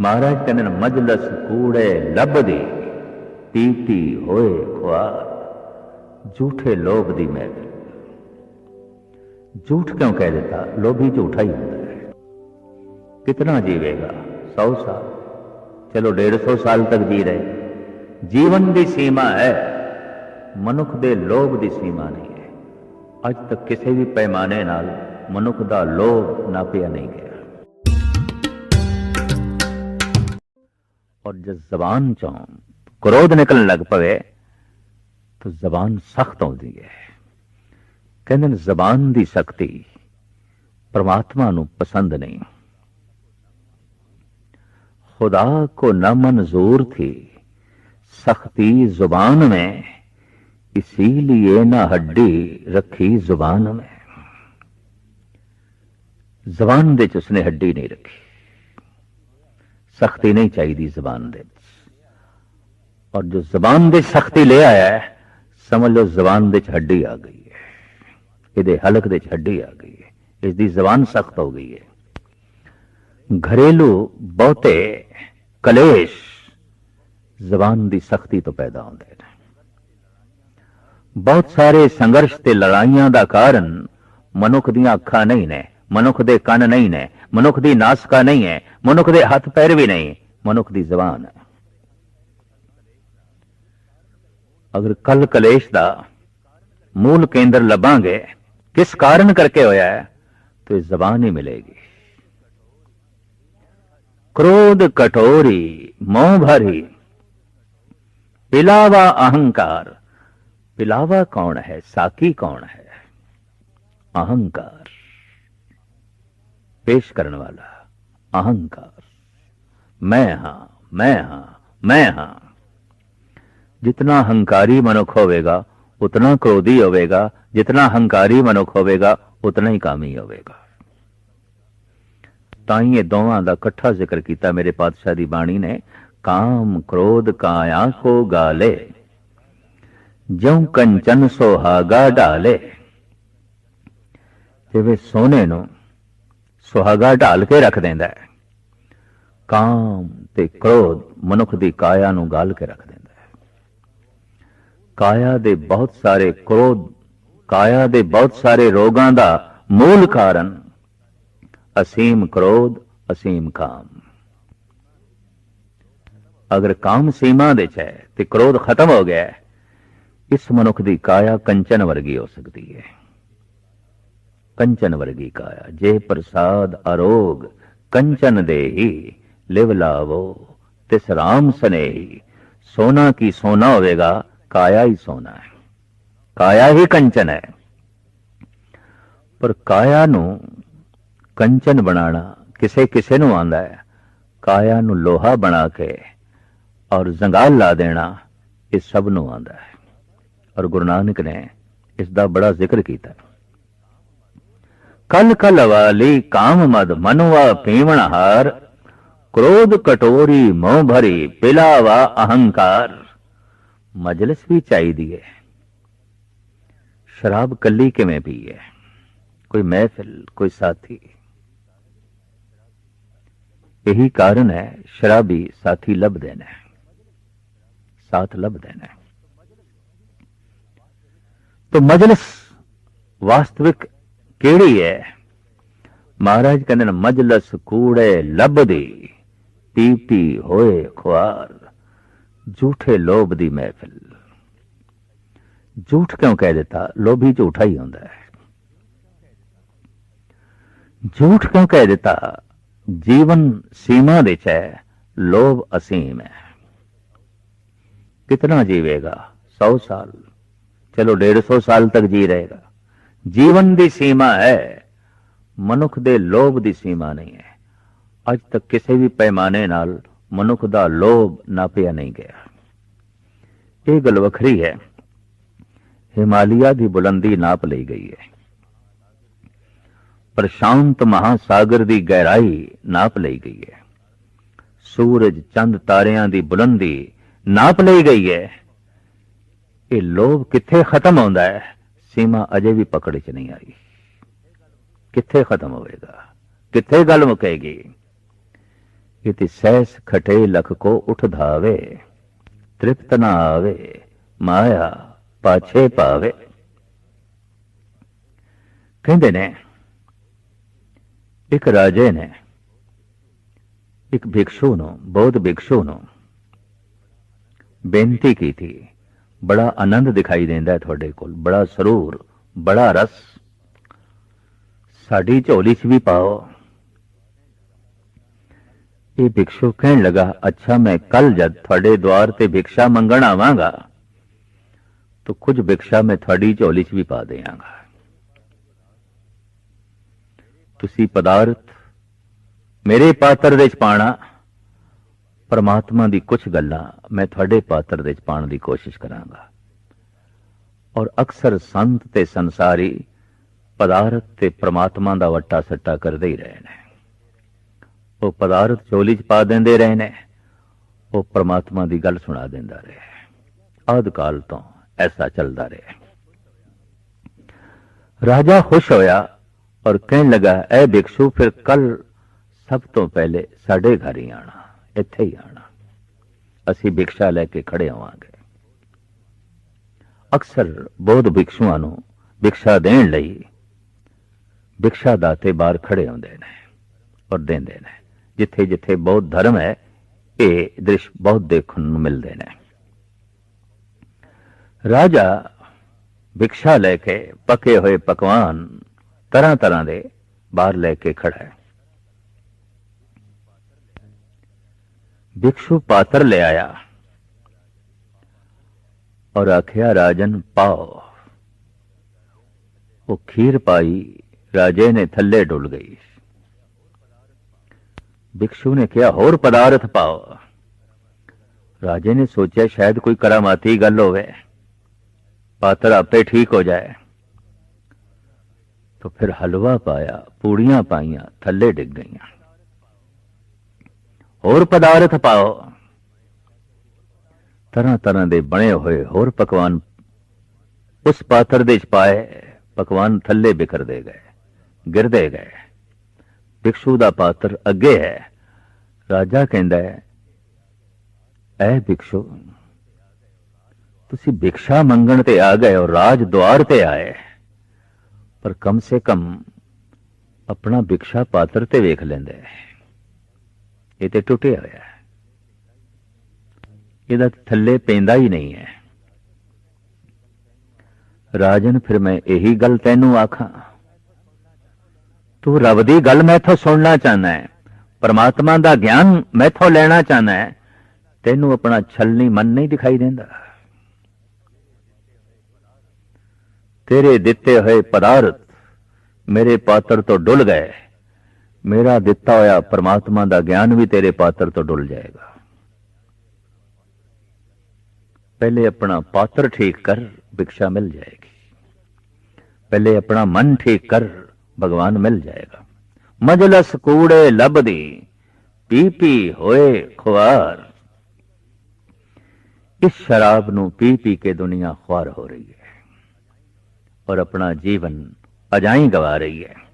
ਮਹਾਰਾਜ ਕਹਿੰਦੇ ਨੇ, ਮਜਲਸ ਕੂੜੇ ਲੱਭਦੀ, ਪੀਤੀ ਹੋਏ ਖੁਆਰ। ਝੂਠੇ ਲੋਭ ਦੀ ਮਹਿਫਿਲ ਝੂਠ ਕਿਉਂ ਕਹਿ ਦਿੱਤਾ? ਲੋਭੀ ਝੂਠਾ ਹੀ ਹੁੰਦਾ ਹੈ। ਕਿਤਨਾ ਜੀਵੇਗਾ? 100 ਸਾਲ। ਚਲੋ 150 ਸਾਲ ਤੱਕ ਜੀ ਰਹੇ। ਜੀਵਨ ਦੀ ਸੀਮਾ ਹੈ। ਮਨੁੱਖ ਦੇ ਲੋਭ ਦੀ ਸੀਮਾ ਨਹੀਂ ਹੈ। ਅੱਜ ਤੱਕ ਕਿਸੇ ਵੀ ਪੈਮਾਨੇ ਨਾਲ ਮਨੁੱਖ ਦਾ ਲੋਭ ਨਾਪਿਆ ਨਹੀਂ ਗਿਆ। اور جب زبان چون کرود نکلن لگ پوے، تو زبان سخت آتی ہے۔ کہ زبان دی سختی پرماتما نو پسند نہیں۔ خدا کو نہ منظور تھی، سختی زبان میں، اسی لیے نہ ہڈی رکھی زبان میں۔ زبان دے اس نے ہڈی نہیں رکھی۔ ਸਖਤੀ ਨਹੀਂ ਚਾਹੀਦੀ ਜ਼ਬਾਨ ਦੇ ਵਿੱਚ। ਔਰ ਜੋ ਜ਼ਬਾਨ ਦੇ ਸਖਤੀ ਲੈ ਆਇਆ ਹੈ, ਸਮਝ ਲਓ ਜ਼ਬਾਨ ਦੇ ਵਿੱਚ ਹੱਡੀ ਆ ਗਈ ਹੈ। ਇਹਦੇ ਹਲਕ ਦੇ ਵਿੱਚ ਹੱਡੀ ਆ ਗਈ ਹੈ। ਇਸ ਦੀ ਜ਼ਬਾਨ ਸਖਤ ਹੋ ਗਈ ਹੈ। ਘਰੇਲੂ ਬਹੁਤੇ ਕਲੇਸ਼ ਜ਼ਬਾਨ ਦੀ ਸਖਤੀ ਤੋਂ ਪੈਦਾ ਹੁੰਦੇ ਨੇ। ਬਹੁਤ ਸਾਰੇ ਸੰਘਰਸ਼ ਤੇ ਲੜਾਈਆਂ ਦਾ ਕਾਰਨ ਮਨੁੱਖ ਦੀਆਂ ਅੱਖਾਂ ਨਹੀਂ ਨੇ, ਮਨੁੱਖ ਦੇ ਕੰਨ ਨਹੀਂ ਨੇ ਮਨੁੱਖ ਦੀ ਨਾਸਕਾ ਨਹੀਂ ਹੈ ਮਨੁੱਖ ਦੇ ਹੱਥ ਪੈਰ ਵੀ ਨਹੀਂ ਮਨੁੱਖ ਦੀ ਜ਼ਬਾਨ ਹੈ ਅਗਰ ਕਲ ਕਲੇਸ਼ ਦਾ ਮੂਲ ਕੇਂਦਰ ਲੱਭਾਂਗੇ ਕਿਸ ਕਾਰਨ ਕਰਕੇ ਹੋਇਆ ਹੈ तो ये जबान ही मिलेगी क्रोध कटोरी मोह भरी पिलावा अहंकार पिलावा कौन है साकी कौन है अहंकार पेश करने वाला अहंकार मैं हां मैं हां मैं हां जितना हंकारी मनुख होवेगा उतना क्रोधी होवेगा जितना हंकारी मनुख होवेगा ਉਤਨਾ ਹੀ ਕਾਮੀ ਹੋਵੇਗਾ ਤਾਂ ਹੀ ਇਹ ਦੋਵਾਂ ਦਾ ਇਕੱਠਾ ਜ਼ਿਕਰ ਕੀਤਾ ਮੇਰੇ ਪਾਤਸ਼ਾਹ ਦੀ ਬਾਣੀ ਨੇ ਕਾਮ ਕ੍ਰੋਧ ਕਾਇਆ ਕੋ ਗਾਲੇ ਜਿਉ ਕੰਚਨ ਸੁਹਾਗਾ ਢਾਲੇ ਜਿਵੇਂ ਸੋਨੇ ਨੂੰ ਸੁਹਾਗਾ ਢਾਲ ਕੇ ਰੱਖ ਦਿੰਦਾ ਹੈ। ਕਾਮ ਤੇ ਕ੍ਰੋਧ ਮਨੁੱਖ ਦੀ ਕਾਇਆ ਨੂੰ ਗਾਲ ਕੇ ਰੱਖ ਦਿੰਦਾ ਹੈ। ਕਾਇਆ ਦੇ ਬਹੁਤ ਸਾਰੇ ਕ੍ਰੋਧ, ਕਾਇਆ ਦੇ ਬਹੁਤ ਸਾਰੇ ਰੋਗਾਂ ਦਾ ਮੂਲ ਕਾਰਨ ਅਸੀਮ ਕ੍ਰੋਧ, ਅਸੀਮ ਕਾਮ। ਅਗਰ ਕਾਮ ਸੀਮਾ ਦੇ ਚ ਹੈ ਤੇ ਕ੍ਰੋਧ ਖਤਮ ਹੋ ਗਿਆ ਇਸ ਮਨੁੱਖ ਦੀ ਕਾਇਆ ਕੰਚਨ ਵਰਗੀ ਹੋ ਸਕਦੀ ਹੈ। ਕੰਚਨ ਵਰਗੀ ਕਾਇਆ। ਜੇ ਪ੍ਰਸਾਦ ਅਰੋਗ, ਕੰਚਨ ਦੇਹੀ, ਲਿਵ ਲਾਵੋ, ਤਿਸ ਰਾਮ ਸਨੇਹੀ। ਸੋਨਾ ਕੀ ਸੋਨਾ ਹੋਵੇਗਾ, ਕਾਇਆ ਹੀ ਸੋਨਾ ਹੈ। ਕਾਇਆ ਹੀ ਕੰਚਨ ਹੈ। ਪਰ ਕਾਇਆ ਨੂੰ ਕੰਚਨ ਬਣਾਉਣਾ ਕਿਸੇ ਕਿਸੇ ਨੂੰ ਆਂਦਾ ਹੈ। ਕਾਇਆ ਨੂੰ ਲੋਹਾ ਬਣਾ ਕੇ ਔਰ ਜ਼ੰਗਾਲ ਲਾ ਦੇਣਾ ਇਹ ਸਭ ਨੂੰ ਆਂਦਾ ਹੈ। ਔਰ ਗੁਰੂ ਨਾਨਕ ਨੇ ਇਸ ਦਾ ਬੜਾ ਜ਼ਿਕਰ ਕੀਤਾ। कल कल वाली काम मद मनवा पीवण हार क्रोध कटोरी मोह भरी पिलावा अहंकार मजलिस भी चाई दिए शराब कली के में पिए कोई महफिल कोई साथी यही कारण है शराबी साथी लब देना है साथ लब देना है तो मजलिस वास्तविक ਕਿਹੜੀ ਹੈ ਮਹਾਰਾਜ ਕਹਿੰਦੇ ਨੇ, ਮਜਲਸ ਕੂੜੇ ਲੱਭਦੀ ਪੀਪੀ ਹੋਏ ਖੁਆਰ, ਝੂਠੇ ਲੋਭ ਦੀ ਮਹਿਫਿਲ। ਝੂਠ ਕਿਉਂ ਕਹਿ ਦਿੱਤਾ? ਲੋਭੀ ਝੂਠਾ ਹੀ ਹੁੰਦਾ ਹੈ। ਝੂਠ ਕਿਉਂ ਕਹਿ ਦਿੱਤਾ? ਜੀਵਨ ਸੀਮਾ ਦੇ ਚ ਹੈ, ਲੋਭ ਅਸੀਮ ਹੈ। ਕਿਤਨਾ ਜੀਵੇਗਾ? 100 ਸਾਲ। ਚਲੋ 150 ਸਾਲ ਤੱਕ ਜੀ ਰਹੇਗਾ। ਜੀਵਨ ਦੀ ਸੀਮਾ ਹੈ, ਮਨੁੱਖ ਦੇ ਲੋਭ ਦੀ ਸੀਮਾ ਨਹੀਂ ਹੈ। ਅੱਜ ਤੱਕ ਕਿਸੇ ਵੀ ਪੈਮਾਨੇ ਨਾਲ ਮਨੁੱਖ ਦਾ ਲੋਭ ਨਾਪਿਆ ਨਹੀਂ ਗਿਆ। ਇਹ ਗੱਲ ਵੱਖਰੀ ਹੈ। ਹਿਮਾਲਿਆ ਦੀ ਬੁਲੰਦੀ ਨਾਪ ਲਈ ਗਈ ਹੈ। ਪ੍ਰਸ਼ਾਂਤ ਮਹਾਸਾਗਰ ਦੀ ਗਹਿਰਾਈ ਨਾਪ ਲਈ ਗਈ ਹੈ। ਸੂਰਜ, ਚੰਦ ਤਾਰਿਆਂ ਦੀ ਬੁਲੰਦੀ ਨਾਪ ਲਈ ਗਈ ਹੈ। ਇਹ ਲੋਭ ਕਿੱਥੇ ਖਤਮ ਹੁੰਦਾ ਹੈ? ਸੀਮਾ ਅਜੇ ਵੀ ਪਕੜ 'ਚ ਨਹੀਂ ਆਈ। ਕਿੱਥੇ ਖਤਮ ਹੋਵੇਗਾ? ਕਿੱਥੇ ਗੱਲ ਮੁਕੇਗੀ? ਇति ਸਹਿਸ ਖਟੇ ਲਖ ਕੋ ਉਠ ਧਾਵੇ, ਤ੍ਰਿਪਤ ਨਾ ਆਵੇ, ਮਾਇਆ ਪਾਛੇ ਪਾਵੇ। ਕਹਿੰਦੇ ਨੇ, ਇੱਕ ਰਾਜੇ ਨੇ, ਇੱਕ ਭਿਕਸ਼ੂ ਨੂੰ, ਬੌਧ ਭਿਕਸ਼ੂ ਨੂੰ ਬੇਨਤੀ ਕੀਤੀ ਬੜਾ ਆਨੰਦ ਦਿਖਾਈ ਦਿੰਦਾ ਹੈ ਤੁਹਾਡੇ ਕੋਲ, ਬੜਾ ਸਰੂਰ, ਬੜਾ ਰਸ। ਸਾਡੀ ਝੋਲੀ 'ਚ ਵੀ ਪਾਓ। ਇਹ ਭਿਕਸ਼ੂ ਕਹਿਣ ਲਗਾ, ਅੱਛਾ, ਮੈਂ ਕੱਲ ਜਦ ਤੁਹਾਡੇ ਦਵਾਰ ਤੇ ਭਿਕਸ਼ਾ ਮੰਗਣ ਆਵਾਂਗਾ, ਤਾਂ ਕੁਝ ਭਿਕਸ਼ਾ ਮੈਂ ਤੁਹਾਡੀ ਝੋਲੀ 'ਚ ਵੀ ਪਾ ਦੇਵਾਂਗਾ। ਤੁਸੀਂ ਪਦਾਰਥ ਮੇਰੇ ਪਾਤਰ ਦੇ 'ਚ ਪਾਣਾ ਪਰਮਾਤਮਾ ਦੀ ਕੁਝ ਗੱਲਾਂ ਮੈਂ ਤੁਹਾਡੇ ਪਾਤਰ ਦੇ 'ਚ ਪਾਣ ਦੀ ਕੋਸ਼ਿਸ਼ ਕਰਾਂਗਾ। ਔਰ ਅਕਸਰ ਸੰਤ ਤੇ ਸੰਸਾਰੀ ਪਦਾਰਥ ਤੇ ਪ੍ਰਮਾਤਮਾ ਦਾ ਵੱਟਾ ਸੱਟਾ ਕਰਦੇ ਹੀ ਰਹੇ ਨੇ। ਉਹ ਪਦਾਰਥ ਚੋਲੀ 'ਚ ਪਾ ਦਿੰਦੇ ਰਹੇ ਨੇ, ਉਹ ਪ੍ਰਮਾਤਮਾ ਦੀ ਗੱਲ ਸੁਣਾ ਦਿੰਦਾ ਰਿਹਾ। ਆਦ ਕਾਲ ਤੋਂ ਐਸਾ ਚੱਲਦਾ ਰਿਹਾ। ਰਾਜਾ ਖੁਸ਼ ਹੋਇਆ ਔਰ ਕਹਿਣ ਲੱਗਾ, ਐ ਭਿਕਸ਼ੂ, ਫਿਰ ਕੱਲ ਸਭ ਤੋਂ ਪਹਿਲੇ ਸਾਡੇ ਘਰ ਹੀ ਆਣਾ ਇੱਥੇ ਹੀ ਆਣਾ। ਅਸੀਂ ਭਿਕਸ਼ਾ ਲੈ ਕੇ ਖੜੇ ਹੋਵਾਂਗੇ ਅਕਸਰ ਬੌਧ ਭਿਕਸ਼ੂਆਂ ਨੂੰ ਭਿਕਸ਼ਾ ਦੇਣ ਲਈ ਭਿਕਸ਼ਾ ਦਾਤੇ ਬਾਹਰ ਖੜੇ ਹੁੰਦੇ ਨੇ ਔਰ ਦਿੰਦੇ ਨੇ। ਜਿੱਥੇ ਜਿੱਥੇ ਬਹੁਤ ਧਰਮ ਹੈ, ਇਹ ਦ੍ਰਿਸ਼ ਬਹੁਤ ਦੇਖਣ ਨੂੰ ਮਿਲਦੇ ਨੇ। ਰਾਜਾ ਭਿਕਸ਼ਾ ਲੈ ਕੇ ਪਕੇ ਹੋਏ ਪਕਵਾਨ ਤਰ੍ਹਾਂ ਤਰ੍ਹਾਂ ਦੇ ਬਾਹਰ ਲੈ ਕੇ ਖੜਾ ਹੈ। بکشو پاتر لے آیا۔ اور آخیا راجن، پاؤ۔ وہ کھیر پائی، راجے نے تھلے ڈول گئی۔ بکشو نے کیا اور پدارتھ پاؤ۔ راجے نے سوچا شاید کوئی کراماتی گل ہو پاتر آپے ٹھیک ہو جائے۔ تو پھر حلوہ پایا، پوڑیاں پائیاں، تھلے ڈگ گئیاں۔ ਹੋਰ ਪਦਾਰਥ ਪਾਓ। ਤਰ੍ਹਾਂ ਤਰ੍ਹਾਂ ਦੇ ਬਣੇ ਹੋਏ ਹੋਰ ਪਕਵਾਨ ਉਸ ਪਾਤਰ ਦੇ ਚ ਪਾਏ, ਪਕਵਾਨ ਥੱਲੇ ਬਿਖਰਦੇ ਗਏ, ਗਿਰਦੇ ਗਏ। ਭਿਕਸ਼ੂ ਦਾ ਪਾਤਰ ਅੱਗੇ ਹੈ। ਰਾਜਾ ਕਹਿੰਦਾ ਹੈ, ਐ ਭਿਕਸ਼ੂ, ਤੁਸੀਂ ਭਿਕਸ਼ਾ ਮੰਗਣ ਤੇ ਆ ਗਏ ਔਰ ਰਾਜ ਦੁਆਰ ਤੇ ਆਏ। ਪਰ ਕਮ ਸੇ ਕਮ ਆਪਣਾ ਭਿਕਸ਼ਾ ਪਾਤਰ ਤੇ ਵੇਖ ਲੈਂਦੇ। ਇਹ ਤੇ ਟੁੱਟਿਆ ਹੋਇਆ ਹੈ। ਇਹਦਾ ਥੱਲੇ ਪੈਂਦਾ ਹੀ ਨਹੀਂ ਹੈ। ਰਾਜਨ, ਫਿਰ ਮੈਂ ਇਹੀ ਗੱਲ ਤੈਨੂੰ ਆਖਾਂ। ਤੂੰ ਰੱਬ ਦੀ ਗੱਲ ਮੈਥੋਂ ਸੁਣਨਾ ਚਾਹਨਾ ਹੈ। ਪਰਮਾਤਮਾ ਦਾ ਗਿਆਨ ਮੈਥੋਂ ਲੈਣਾ ਚਾਹਨਾ ਹੈ। ਤੈਨੂੰ ਆਪਣਾ ਛਲਨੀ ਮਨ ਨਹੀਂ ਦਿਖਾਈ ਦਿੰਦਾ। ਤੇਰੇ ਦਿੱਤੇ ਹੋਏ ਪਦਾਰਥ ਮੇਰੇ ਪਾਤਰ ਤੋਂ ਡੁੱਲ ਗਏ। ਮੇਰਾ ਦਿੱਤਾ ਹੋਇਆ ਪਰਮਾਤਮਾ ਦਾ ਗਿਆਨ ਵੀ ਤੇਰੇ ਪਾਤਰ ਤੋਂ ਡੁੱਲ ਜਾਏਗਾ। ਪਹਿਲੇ ਆਪਣਾ ਪਾਤਰ ਠੀਕ ਕਰ ਭਿਕਸ਼ਾ ਮਿਲ ਜਾਏਗੀ। ਪਹਿਲੇ ਆਪਣਾ ਮਨ ਠੀਕ ਕਰ, ਭਗਵਾਨ ਮਿਲ ਜਾਏਗਾ। ਮਜਲਸ ਕੂੜੇ ਲੱਭਦੀ, ਪੀ ਪੀ ਹੋਏ ਖੁਆਰ। ਇਸ ਸ਼ਰਾਬ ਨੂੰ ਪੀ ਪੀ ਕੇ ਦੁਨੀਆ ਖੁਆਰ ਹੋ ਰਹੀ ਹੈ। ਔਰ ਆਪਣਾ ਜੀਵਨ ਅਜਾਈ ਗਵਾ ਰਹੀ ਹੈ।